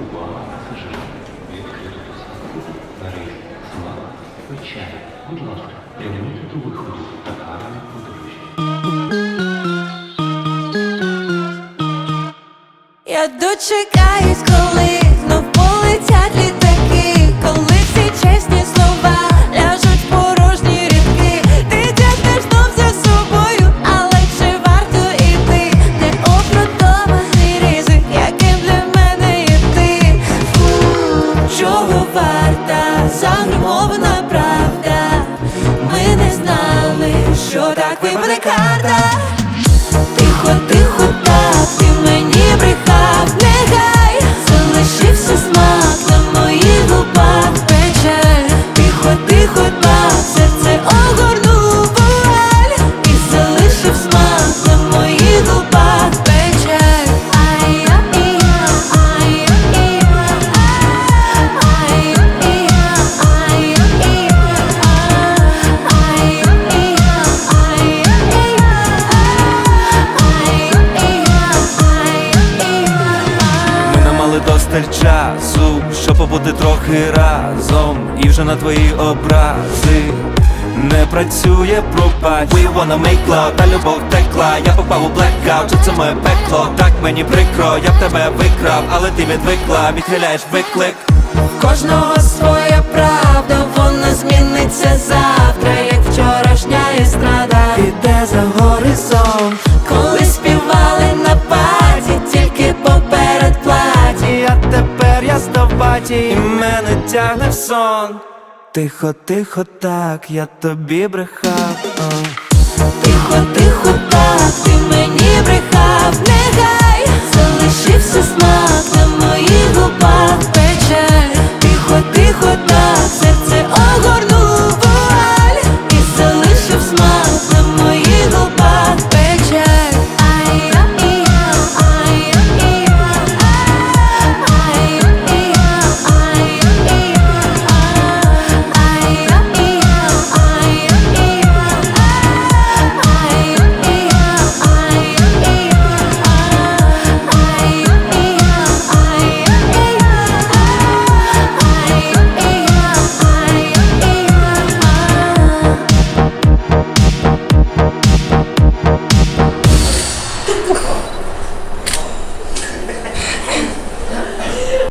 Увага пасажирів. Відкрито посадку. На рейс Слава. Печаль. Будь ласка, прямуйте до виходу та гарної подорожі. Я дочекаюсь, коли знов полетять літаки, коли всі чесні так мали часу, щоб побути трохи разом, і вже на твої образи не працює пропасть. We wanna make love, та любов текла, я попав у blackout, це моє пекло, так мені прикро, я б тебе викрав, але ти відвикла, відхиляєш виклик. Кожного своя правда, вона зміниться завтра, як вчорашня естрада. Іде за горизонт, коли співали на паті, тільки поперед я здобаті, і мене тягне в сон. Тихо, тихо, так, я тобі брехав. Тихо, тихо, так, ти мені брехав, нехай залишився смак